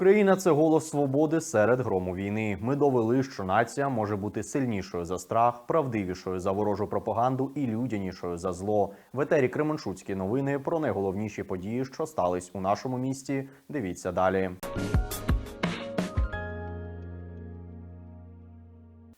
Україна це голос свободи серед грому війни. Ми довели, що нація може бути сильнішою за страх, правдивішою за ворожу пропаганду і людянішою за зло. В етері Кременчуцькі новини про найголовніші події, що стались у нашому місті. Дивіться далі.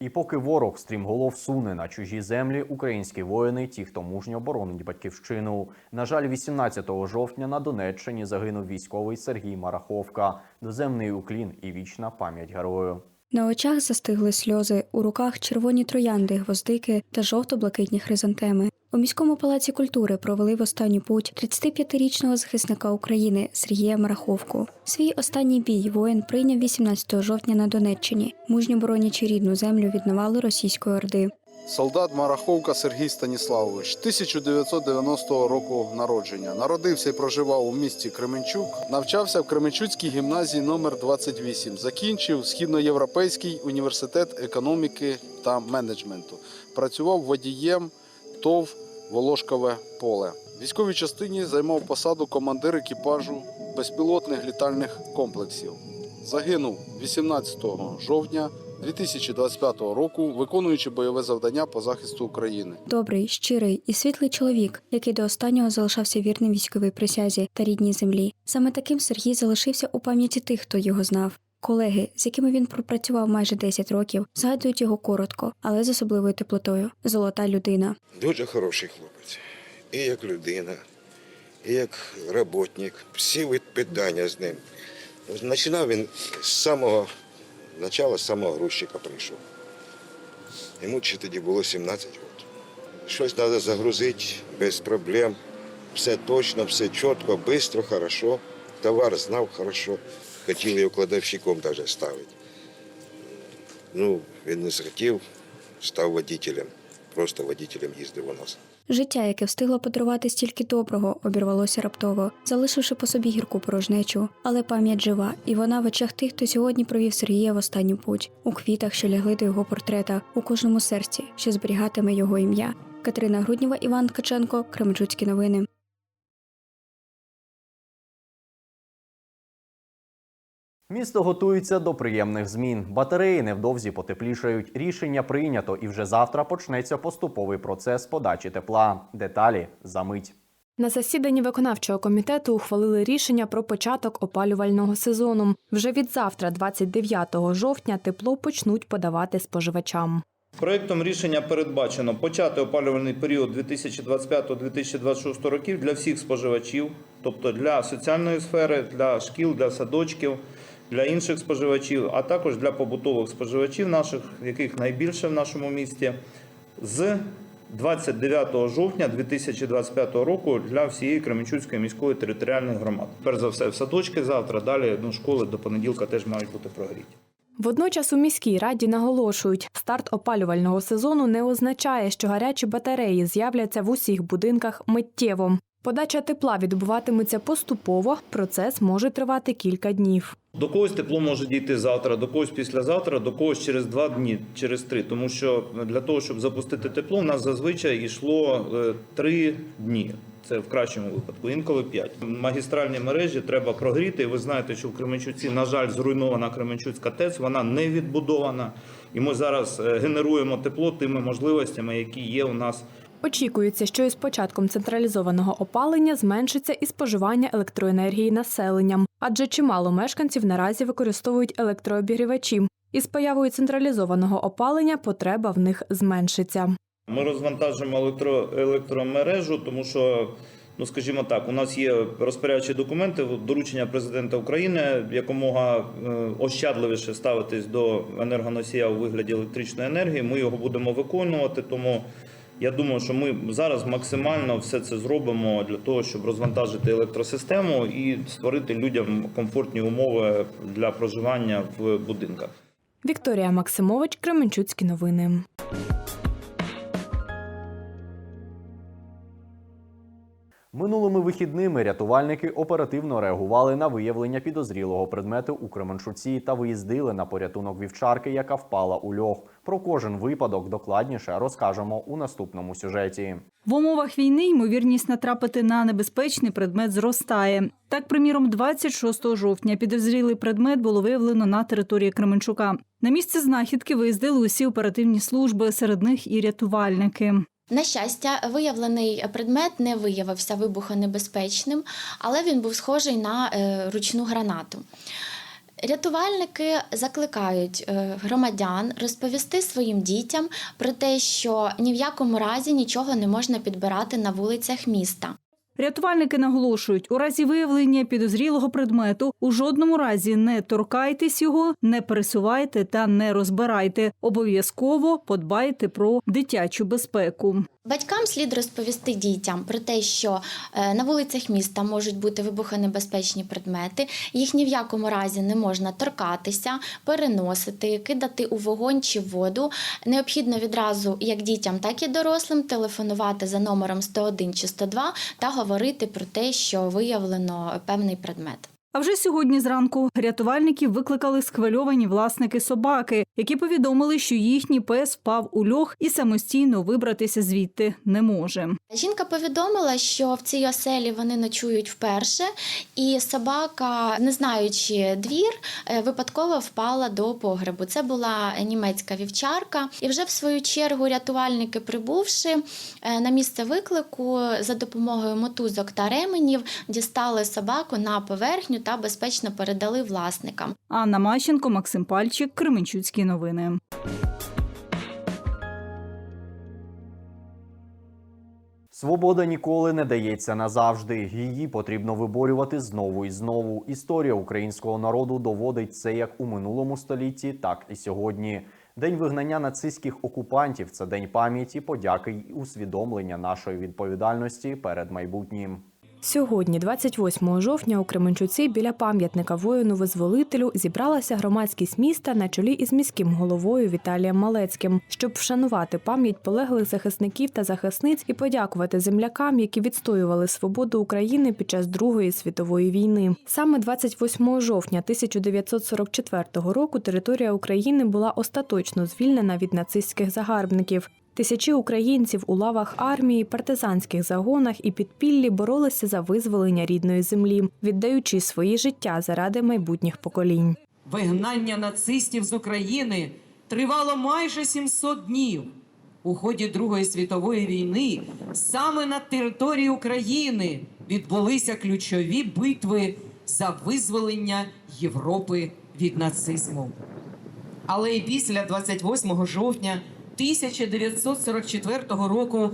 І поки ворог стрімголов суне на чужі землі, українські воїни, ті, хто мужньо боронить батьківщину. На жаль, 18 жовтня на Донеччині загинув військовий Сергій Мараховка. Доземний уклін і вічна пам'ять герою. На очах застигли сльози, у руках червоні троянди, гвоздики та жовто-блакитні хризантеми. У міському палаці культури провели в останню путь 35-річного захисника України Сергія Мараховку. Свій останній бій воїн прийняв 18 жовтня на Донеччині. Мужньо боронячи рідну землю віднавали російської орди. Солдат Мараховка Сергій Станіславович, 1990 року народження. Народився і проживав у місті Кременчук. Навчався в Кременчуцькій гімназії номер 28 Закінчив Східноєвропейський університет економіки та менеджменту. Працював водієм ТОВ Волошкове поле. В військовій частині займав посаду командир екіпажу безпілотних літальних комплексів. Загинув 18 жовтня 2025 року, виконуючи бойове завдання по захисту України. Добрий, щирий і світлий чоловік, який до останнього залишався вірним військовій присязі та рідній землі. Саме таким Сергій залишився у пам'яті тих, хто його знав. Колеги, з якими він пропрацював майже 10 років, згадують його коротко, але з особливою теплотою. Золота людина. Дуже хороший хлопець. І як людина, і як роботник. Всі питання з ним. Починав він з самого початку, з самого грузчика прийшов. Йому ще тоді було 17 років. Щось треба загрузити без проблем. Все точно, все чітко, швидко, хорошо. Товар знав хорошо. Хотіли його кладовщиком навіть ставити. Ну, він не схотів, став водителем. Просто водителем їздив у нас. Життя, яке встигло подарувати стільки доброго, обірвалося раптово, залишивши по собі гірку порожнечу. Але пам'ять жива, і вона в очах тих, хто сьогодні провів Сергія в останню путь, у квітах, що лягли до його портрета, у кожному серці, що зберігатиме його ім'я. Катерина Груднєва, Іван Ткаченко, Кременчуцькі новини. Місто готується до приємних змін. Батареї невдовзі потеплішають. Рішення прийнято, і вже завтра почнеться поступовий процес подачі тепла. Деталі за мить. На засіданні виконавчого комітету ухвалили рішення про початок опалювального сезону. Вже від завтра, 29 жовтня, тепло почнуть подавати споживачам. Проектом рішення передбачено почати опалювальний період 2025-2026 років для всіх споживачів, тобто для соціальної сфери, для шкіл, для садочків, для інших споживачів, а також для побутових споживачів наших, яких найбільше в нашому місті, з 29 жовтня 2025 року для всієї Кременчуцької міської територіальної громади. Перш за все, в садочки завтра, далі ну, школи до понеділка теж мають бути прогріті. Водночас у міській раді наголошують, старт опалювального сезону не означає, що гарячі батареї з'являться в усіх будинках миттєво. Подача тепла відбуватиметься поступово. Процес може тривати кілька днів. До когось тепло може дійти завтра, до когось післязавтра, до когось через два дні, через три. Тому що для того, щоб запустити тепло, у нас зазвичай йшло е, три дні. Це в кращому випадку, інколи п'ять. Магістральні мережі треба прогріти. Ви знаєте, що в Кременчуці, на жаль, зруйнована Кременчуцька ТЕЦ, вона не відбудована. І ми зараз е, генеруємо тепло тими можливостями, які є у нас Очікується, що із початком централізованого опалення зменшиться і споживання електроенергії населенням, адже чимало мешканців наразі використовують електрообігрівачі. Із появою централізованого опалення потреба в них зменшиться. Ми розвантажимо електро, електромережу, тому що, ну скажімо так, у нас є розпорядчі документи, доручення президента України якомога е, ощадливіше ставитись до енергоносія у вигляді електричної енергії. Ми його будемо виконувати. Тому я думаю, що ми зараз максимально все це зробимо для того, щоб розвантажити електросистему і створити людям комфортні умови для проживання в будинках. Вікторія Максимович, Кременчуцькі новини. Минулими вихідними рятувальники оперативно реагували на виявлення підозрілого предмету у Кременчуці та виїздили на порятунок вівчарки, яка впала у льох. Про кожен випадок докладніше розкажемо у наступному сюжеті. В умовах війни ймовірність натрапити на небезпечний предмет зростає. Так, приміром, 26 жовтня підозрілий предмет було виявлено на території Кременчука. На місце знахідки виїздили усі оперативні служби, серед них і рятувальники. На щастя, виявлений предмет не виявився вибухонебезпечним, але він був схожий на е, ручну гранату. Рятувальники закликають е, громадян розповісти своїм дітям про те, що ні в якому разі нічого не можна підбирати на вулицях міста. Рятувальники наголошують, у разі виявлення підозрілого предмету у жодному разі не торкайтесь його, не пересувайте та не розбирайте. Обов'язково подбайте про дитячу безпеку. Батькам слід розповісти дітям про те, що е, на вулицях міста можуть бути вибухонебезпечні предмети, їх ні в якому разі не можна торкатися, переносити, кидати у вогонь чи воду. Необхідно відразу як дітям, так і дорослим телефонувати за номером 101 чи 102 та говорити про те, що виявлено певний предмет. А вже сьогодні зранку рятувальників викликали схвильовані власники собаки, які повідомили, що їхній пес впав у льох і самостійно вибратися звідти не може. Жінка повідомила, що в цій оселі вони ночують вперше, і собака, не знаючи двір, е, випадково впала до погребу. Це була німецька вівчарка. І вже в свою чергу рятувальники, прибувши е, на місце виклику за допомогою мотузок та ременів, дістали собаку на поверхню та безпечно передали власникам. Анна Мащенко, Максим Пальчик, Кременчуцькі новини. Свобода ніколи не дається назавжди. Її потрібно виборювати знову і знову. Історія українського народу доводить це як у минулому столітті, так і сьогодні. День вигнання нацистських окупантів це день пам'яті, подяки й усвідомлення нашої відповідальності перед майбутнім. Сьогодні, 28 жовтня, у Кременчуці біля пам'ятника воїну-визволителю зібралася громадськість міста на чолі із міським головою Віталієм Малецьким, щоб вшанувати пам'ять полеглих захисників та захисниць і подякувати землякам, які відстоювали свободу України під час Другої світової війни. Саме 28 жовтня 1944 року територія України була остаточно звільнена від нацистських загарбників. Тисячі українців у лавах армії, партизанських загонах і підпіллі боролися за визволення рідної землі, віддаючи свої життя заради майбутніх поколінь. Вигнання нацистів з України тривало майже 700 днів. У ході Другої світової війни саме на території України відбулися ключові битви за визволення Європи від нацизму. Але і після 28 жовтня 1944 року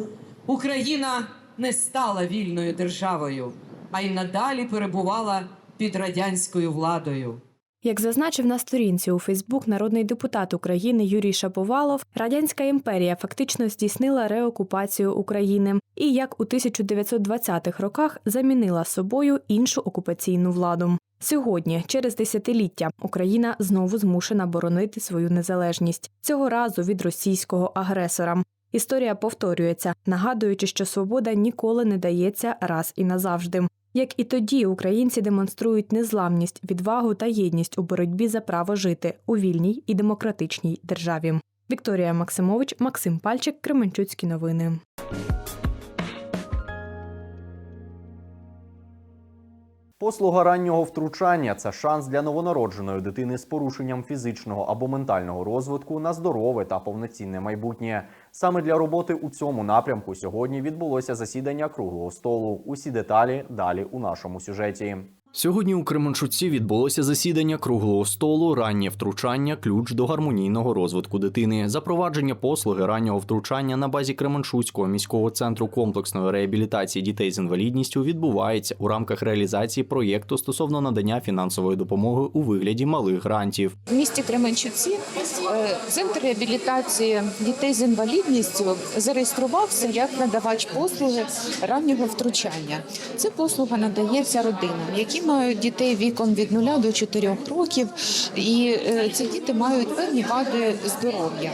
Україна не стала вільною державою, а й надалі перебувала під радянською владою. Як зазначив на сторінці у Фейсбук народний депутат України Юрій Шаповалов, радянська імперія фактично здійснила реокупацію України і, як у 1920-х роках, замінила собою іншу окупаційну владу. Сьогодні, через десятиліття, Україна знову змушена боронити свою незалежність цього разу від російського агресора. Історія повторюється, нагадуючи, що свобода ніколи не дається раз і назавжди. Як і тоді, українці демонструють незламність, відвагу та єдність у боротьбі за право жити у вільній і демократичній державі. Вікторія Максимович, Максим Пальчик, Кременчуцькі новини. Послуга раннього втручання це шанс для новонародженої дитини з порушенням фізичного або ментального розвитку на здорове та повноцінне майбутнє. Саме для роботи у цьому напрямку сьогодні відбулося засідання круглого столу. Усі деталі далі у нашому сюжеті. Сьогодні у Кременчуці відбулося засідання круглого столу раннє втручання ключ до гармонійного розвитку дитини. Запровадження послуги раннього втручання на базі Кременчуцького міського центру комплексної реабілітації дітей з інвалідністю відбувається у рамках реалізації проєкту стосовно надання фінансової допомоги у вигляді малих грантів. В місті Кременчуці е, центр реабілітації дітей з інвалідністю зареєструвався як надавач послуги раннього втручання. Ця послуга надається родинам, які мають дітей віком від 0 до 4 років, і е, ці діти мають певні вади здоров'я.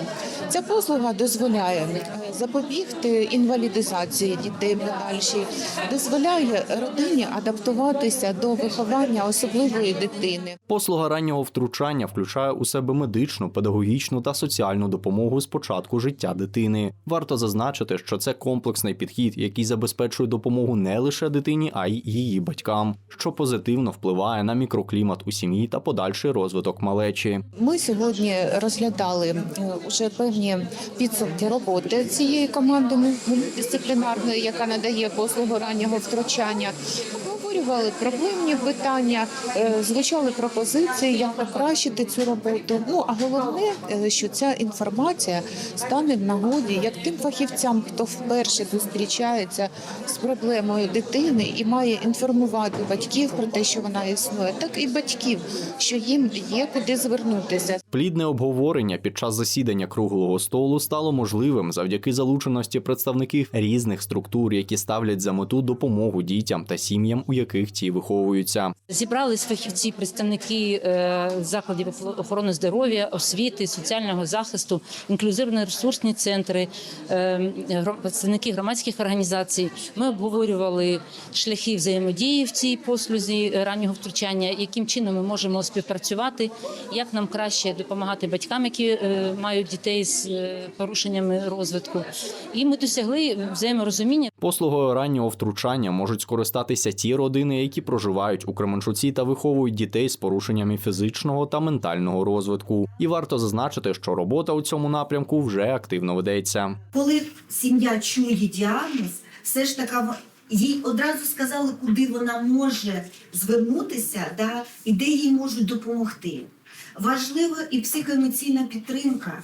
Ця послуга дозволяє е, запобігти інвалідизації дітей подальшій, дозволяє родині адаптуватися до виховання особливої дитини. Послуга раннього втручання включає у себе медичну, педагогічну та соціальну допомогу з початку життя дитини. Варто зазначити, що це комплексний підхід, який забезпечує допомогу не лише дитині, а й її батькам, що позитивно впливає на мікроклімат у сім'ї та подальший розвиток малечі. Ми сьогодні розглядали е, уже певні підсумки роботи цієї команди мультидисциплінарної, яка надає послугу раннього втручання. Обговорювали проблемні питання, е, звучали пропозиції, як покращити цю роботу. Ну а головне, е, що ця інформація стане в нагоді як тим фахівцям, хто вперше зустрічається з проблемою дитини і має інформувати батьків про те, що вона існує, так і батьків, що їм є куди звернутися. Плідне обговорення під час засідання круглого столу стало можливим завдяки залученості представників різних структур, які ставлять за мету допомогу дітям та сім'ям, у яких ті виховуються. Зібрались фахівці, представники е, закладів охорони здоров'я, освіти, соціального захисту, інклюзивно-ресурсні центри, е, представники громадських організацій. Ми обговорювали шляхи взаємодії в цій послузі е, раннього втручання, яким чином ми можемо співпрацювати, як нам краще допомагати батькам, які е, мають дітей з е, порушеннями розвитку. І ми досягли взаєморозуміння. Послугою раннього втручання можуть скористатися ті родини, які проживають у Кременчуці та виховують дітей з порушеннями фізичного та ментального розвитку. І варто зазначити, що робота у цьому напрямку вже активно ведеться. коли сім'я чує діагноз, все ж таки в- їй одразу сказали, куди вона може звернутися, да, і де їй можуть допомогти. Важлива і психоемоційна підтримка.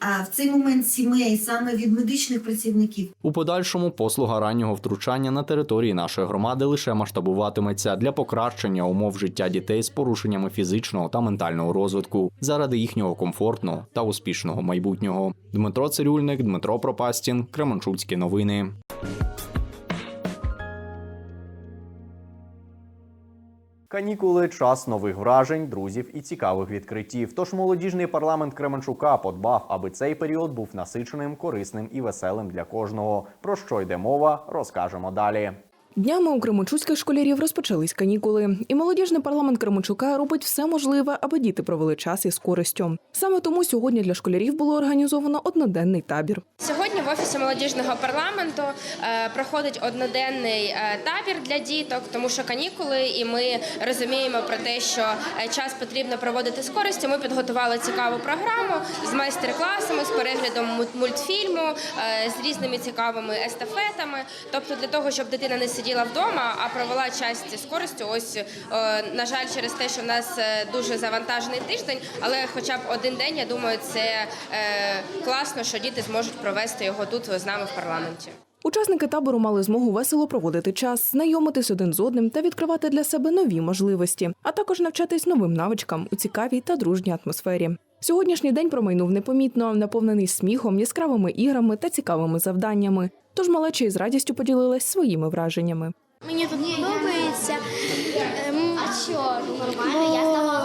А в цей момент сімей саме від медичних працівників У подальшому послуга раннього втручання на території нашої громади лише масштабуватиметься для покращення умов життя дітей з порушеннями фізичного та ментального розвитку заради їхнього комфортного та успішного майбутнього. Дмитро Цирюльник, Дмитро Пропастін, Кременчуцькі новини. Канікули час нових вражень, друзів і цікавих відкриттів. Тож молодіжний парламент Кременчука подбав, аби цей період був насиченим, корисним і веселим для кожного. Про що йде мова, розкажемо далі. Днями у кременчуцьких школярів розпочались канікули, і молодіжний парламент Кременчука робить все можливе, аби діти провели час із користю. Саме тому сьогодні для школярів було організовано одноденний табір. Сьогодні в офісі молодіжного парламенту е, проходить одноденний е, табір для діток, тому що канікули, і ми розуміємо про те, що е, час потрібно проводити з користю. Ми підготували цікаву програму з майстер-класами, з переглядом мультфільму, з різними цікавими естафетами. Тобто, для того, щоб дитина не сиділа вдома, а провела час з користю. Ось е, на жаль, через те, що в нас е, дуже завантажений тиждень, але хоча б один день, я думаю, це е, класно, що діти зможуть провести його тут з нами в парламенті. Учасники табору мали змогу весело проводити час, знайомитись один з одним та відкривати для себе нові можливості, а також навчатись новим навичкам у цікавій та дружній атмосфері. Сьогоднішній день промайнув непомітно, наповнений сміхом, яскравими іграми та цікавими завданнями. Тож малеча із радістю поділилась своїми враженнями. Мені тут подобається. Ем,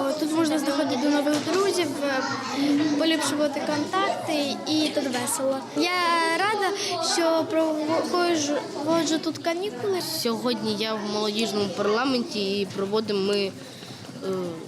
бо тут можна знаходити до нових друзів, е, поліпшувати контакти і тут весело. Я рада, що проводжу тут канікули. Сьогодні я в молодіжному парламенті і проводимо ми е,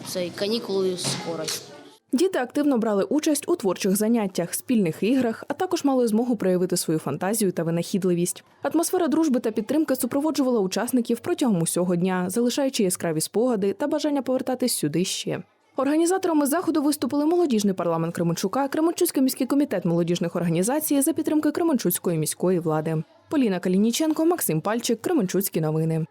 цей канікули з користь. Діти активно брали участь у творчих заняттях, спільних іграх, а також мали змогу проявити свою фантазію та винахідливість. Атмосфера дружби та підтримки супроводжувала учасників протягом усього дня, залишаючи яскраві спогади та бажання повертатись сюди ще. Організаторами заходу виступили молодіжний парламент Кременчука, Кременчуцький міський комітет молодіжних організацій за підтримки Кременчуцької міської влади. Поліна Калініченко, Максим Пальчик, Кременчуцькі новини.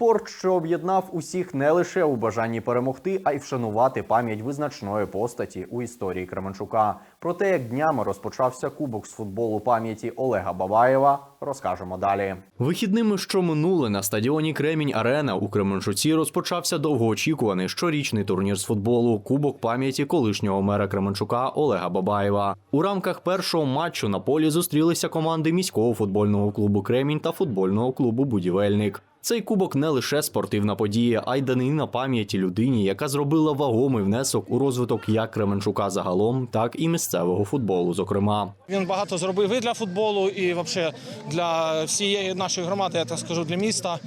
Спорт, що об'єднав усіх не лише у бажанні перемогти, а й вшанувати пам'ять визначної постаті у історії Кременчука. Про те, як днями розпочався кубок з футболу пам'яті Олега Бабаєва, розкажемо далі. Вихідними, що минули на стадіоні Кремінь Арена у Кременчуці розпочався довгоочікуваний щорічний турнір з футболу Кубок пам'яті колишнього мера Кременчука Олега Бабаєва. У рамках першого матчу на полі зустрілися команди міського футбольного клубу Кремінь та футбольного клубу Будівельник. Цей кубок не лише спортивна подія, а й данина пам'яті людині, яка зробила вагомий внесок у розвиток як Кременчука загалом, так і місцевого футболу. Зокрема, Він багато зробив і для футболу, і взагалі для всієї нашої громади, я так скажу, для міста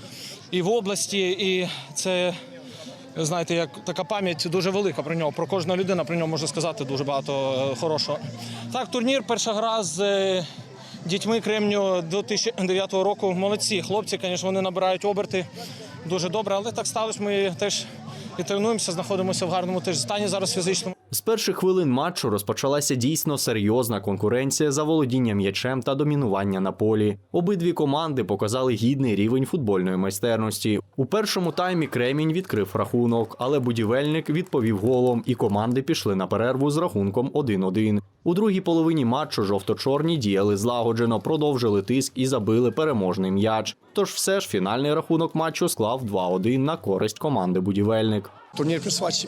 і в області. І це, знаєте, як така пам'ять дуже велика про нього. Про кожну людину про нього можна сказати дуже багато е, хорошого. Так, турнір, перша гра з е, дітьми Кремню 2009 року. Молодці. Хлопці, звісно, вони набирають оберти дуже добре, але так сталося. Ми теж і тренуємося, знаходимося в гарному теж стані зараз фізичному. З перших хвилин матчу розпочалася дійсно серйозна конкуренція за володіння м'ячем та домінування на полі. Обидві команди показали гідний рівень футбольної майстерності. У першому таймі Кремінь відкрив рахунок, але будівельник відповів голом, і команди пішли на перерву з рахунком 1-1. У другій половині матчу жовто-чорні діяли злагоджено, продовжили тиск і забили переможний м'яч. Тож все ж фінальний рахунок матчу склав 2-1 на користь команди будівельник. Турнір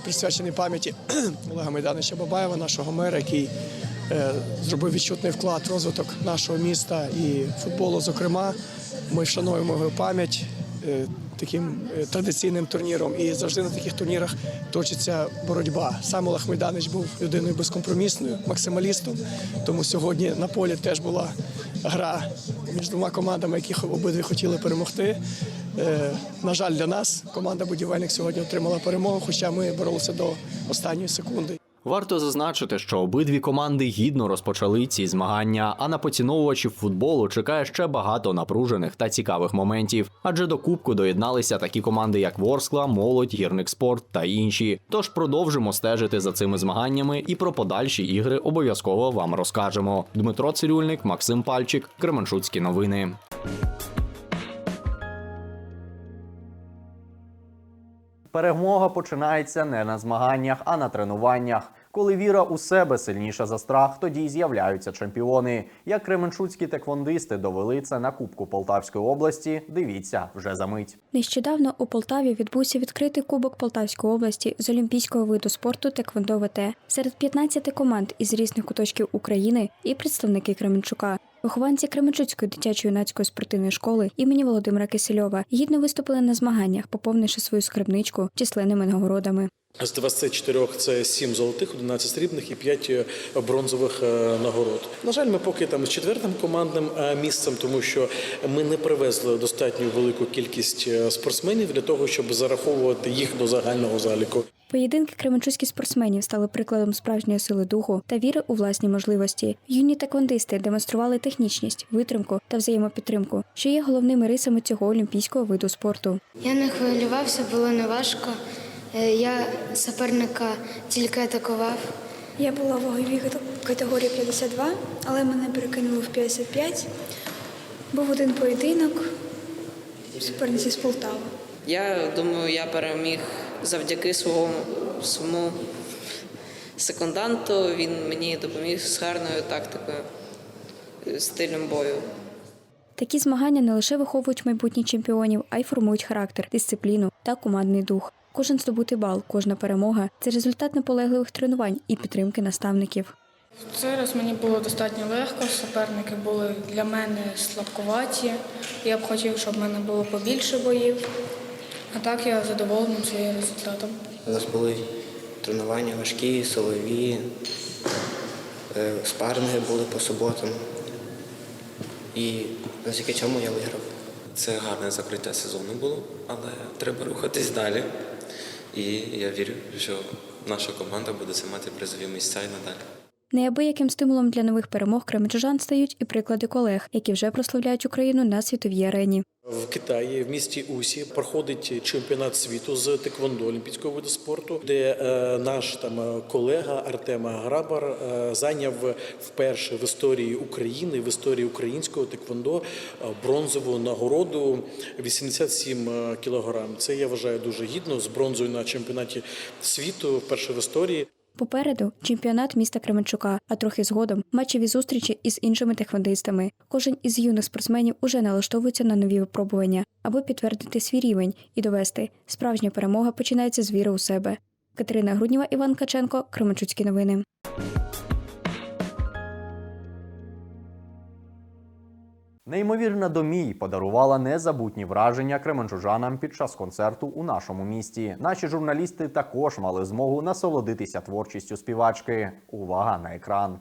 присвячений, пам'яті Олега Майдановича Бабаєва, нашого мера, який е, зробив відчутний вклад в розвиток нашого міста і футболу. Зокрема, ми вшановуємо його пам'ять е, таким е, традиційним турніром. І завжди на таких турнірах точиться боротьба. Сам Олег Майданович був людиною безкомпромісною, максималістом. Тому сьогодні на полі теж була гра між двома командами, яких обидві хотіли перемогти. Е, На жаль, для нас команда будівельник сьогодні отримала перемогу, хоча ми боролися до останньої секунди. Варто зазначити, що обидві команди гідно розпочали ці змагання, а на поціновувачів футболу чекає ще багато напружених та цікавих моментів. Адже до кубку доєдналися такі команди, як Ворскла, Молодь, Гірник Спорт та інші. Тож продовжимо стежити за цими змаганнями і про подальші ігри обов'язково вам розкажемо. Дмитро Цирюльник, Максим Пальчик, Кременчуцькі новини. Перемога починається не на змаганнях, а на тренуваннях. Коли віра у себе сильніша за страх, тоді й з'являються чемпіони. Як кременчуцькі теквондисти довели це на Кубку Полтавської області, дивіться вже за мить. Нещодавно у Полтаві відбувся відкритий кубок Полтавської області з олімпійського виду спорту Теквондо ВТ серед 15 команд із різних куточків України і представники Кременчука. Вихованці Кременчуцької дитячо-юнацької спортивної школи імені Володимира Кисельова гідно виступили на змаганнях, поповнивши свою скарбничку численними нагородами. З 24 це 7 золотих, 11 срібних і 5 бронзових е, нагород. На жаль, ми поки там з четвертим командним е, місцем, тому що ми не привезли достатньо велику кількість е, спортсменів для того, щоб зараховувати їх до загального заліку. Поєдинки кременчуцьких спортсменів стали прикладом справжньої сили духу та віри у власні можливості. Юні таквондисти демонстрували технічність, витримку та взаємопідтримку, що є головними рисами цього олімпійського виду спорту. Я не хвилювався, було неважко. Е, Я суперника тільки атакував. Я була в ваговій категорії 52, але мене перекинули в 55. Був один поєдинок суперниці з Полтави. Я думаю, я переміг завдяки своєму, своєму секунданту. Він мені допоміг з гарною тактикою, стилем бою. Такі змагання не лише виховують майбутніх чемпіонів, а й формують характер, дисципліну та командний дух. Кожен здобутий бал, кожна перемога це результат наполегливих тренувань і підтримки наставників. Цей раз мені було достатньо легко. Суперники були для мене слабкуваті. Я б хотів, щоб в мене було побільше боїв. А так я задоволений своїм результатом. У нас були тренування важкі, силові, е, спарринги були по суботам. І завдяки цьому я виграв. Це гарне закриття сезону було, але треба рухатись далі. І я вірю, що наша команда буде займати призові місця і надалі. Неабияким стимулом для нових перемог кременчужан стають і приклади колег, які вже прославляють Україну на світовій арені. В Китаї в місті Усі проходить чемпіонат світу з теквондо олімпійського виду спорту, де е, наш там е, колега Артема Грабар е, зайняв вперше в історії України, в історії українського теквондо бронзову нагороду 87 кілограм. Це я вважаю дуже гідно з бронзою на чемпіонаті світу, вперше в історії. Попереду чемпіонат міста Кременчука, а трохи згодом матчеві зустрічі із іншими техвандистами. Кожен із юних спортсменів уже налаштовується на нові випробування, аби підтвердити свій рівень і довести справжня перемога починається з віри у себе. Катерина Грудніва, Іван Каченко, Кременчуцькі новини. Неймовірна домій подарувала незабутні враження кременчужанам під час концерту у нашому місті. Наші журналісти також мали змогу насолодитися творчістю співачки. Увага на екран.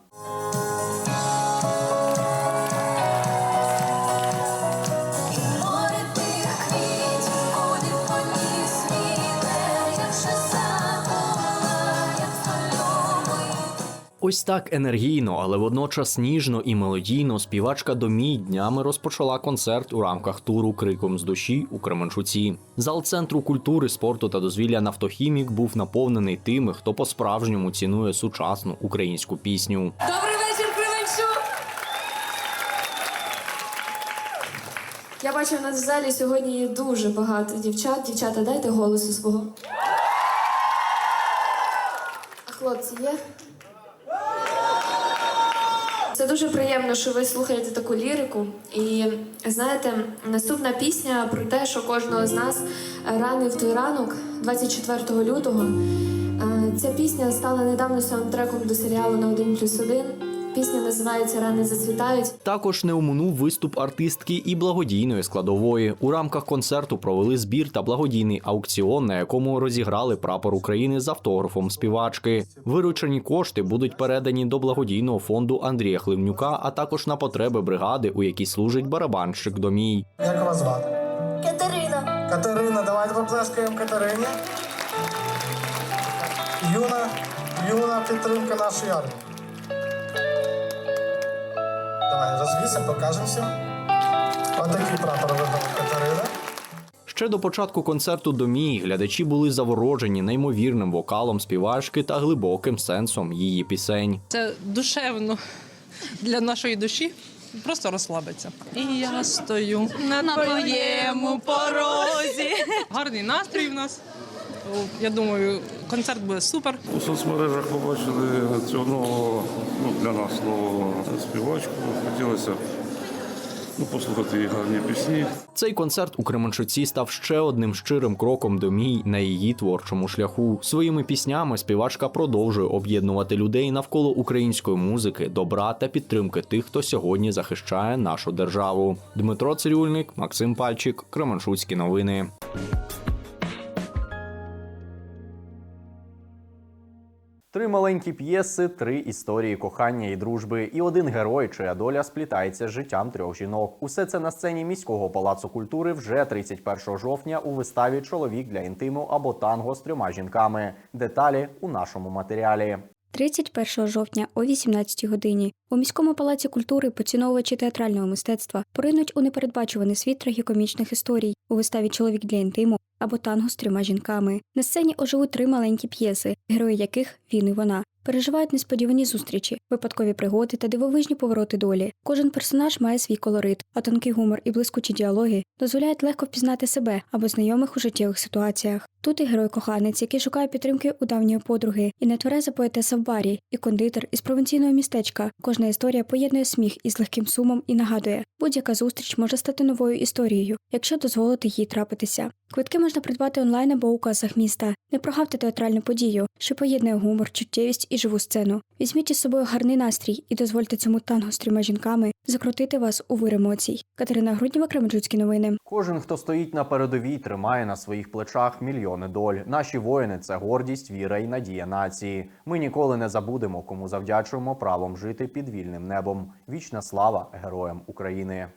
Ось так енергійно, але водночас ніжно і мелодійно співачка Домій днями розпочала концерт у рамках туру Криком з душі у Кременчуці. Зал центру культури, спорту та дозвілля Нафтохімік був наповнений тими, хто по-справжньому цінує сучасну українську пісню. Добрий вечір, Кременчук! Я бачу, в нас в залі сьогодні є дуже багато дівчат. Дівчата, дайте голосу свого. А хлопці є? Це дуже приємно, що ви слухаєте таку лірику. І знаєте, наступна пісня про те, що кожного з нас ранив той ранок, 24 лютого. Е, Ця пісня стала недавно саундтреком до серіалу на 1 плюс 1. Пісня називається Рани зацвітають. Також не оминув виступ артистки і благодійної складової. У рамках концерту провели збір та благодійний аукціон, на якому розіграли прапор України з автографом співачки. Виручені кошти будуть передані до благодійного фонду Андрія Хливнюка, а також на потреби бригади, у якій служить барабанщик Домій. Як вас звати? Катерина. Катерина, давайте поплескаємо Катерині. Юна, юна підтримка нашої армії. Давай розвісимо, покажемо всім. Отакий прапор вибрав Катерина. Ще до початку концерту Домій глядачі були заворожені неймовірним вокалом співачки та глибоким сенсом її пісень. Це душевно для нашої душі. Просто розслабиться. І я стою на, твоєму порозі. Гарний настрій в нас. Я думаю, концерт буде супер. У соцмережах побачили цього нового, ну, для нас нового співачку. Хотілося ну, послухати її гарні пісні. Цей концерт у Кременчуці став ще одним щирим кроком до мій на її творчому шляху. Своїми піснями співачка продовжує об'єднувати людей навколо української музики, добра та підтримки тих, хто сьогодні захищає нашу державу. Дмитро Цирюльник, Максим Пальчик, Кременчуцькі новини. Три маленькі п'єси, три історії кохання і дружби, і один герой, чия доля сплітається з життям трьох жінок. Усе це на сцені міського палацу культури вже 31 жовтня у виставі Чоловік для інтиму або танго з трьома жінками. Деталі у нашому матеріалі. 31 жовтня о 18 годині у міському палаці культури поціновувачі театрального мистецтва поринуть у непередбачуваний світ трагікомічних історій у виставі Чоловік для інтиму або танго з трьома жінками. На сцені оживуть три маленькі п'єси, герої яких він і вона. Переживають несподівані зустрічі, випадкові пригоди та дивовижні повороти долі. Кожен персонаж має свій колорит, а тонкий гумор і блискучі діалоги дозволяють легко впізнати себе або знайомих у життєвих ситуаціях. Тут і герой-коханець, який шукає підтримки у давньої подруги, і нетвереза поетеса в барі, і кондитер із провінційного містечка. Кожна історія поєднує сміх із легким сумом і нагадує, будь-яка зустріч може стати новою історією, якщо дозволити їй трапитися. Квитки можна придбати онлайн або у касах міста. Не прогавте театральну подію, що поєднує гумор, чуттєвість і живу сцену. Візьміть із собою гарний настрій і дозвольте цьому танго з трьома жінками закрутити вас у вир емоцій. Катерина Грудніва, Кременчуцькі новини. Кожен, хто стоїть на передовій, тримає на своїх плечах мільйони доль. Наші воїни це гордість, віра і надія нації. Ми ніколи не забудемо, кому завдячуємо правом жити під вільним небом. Вічна слава героям України.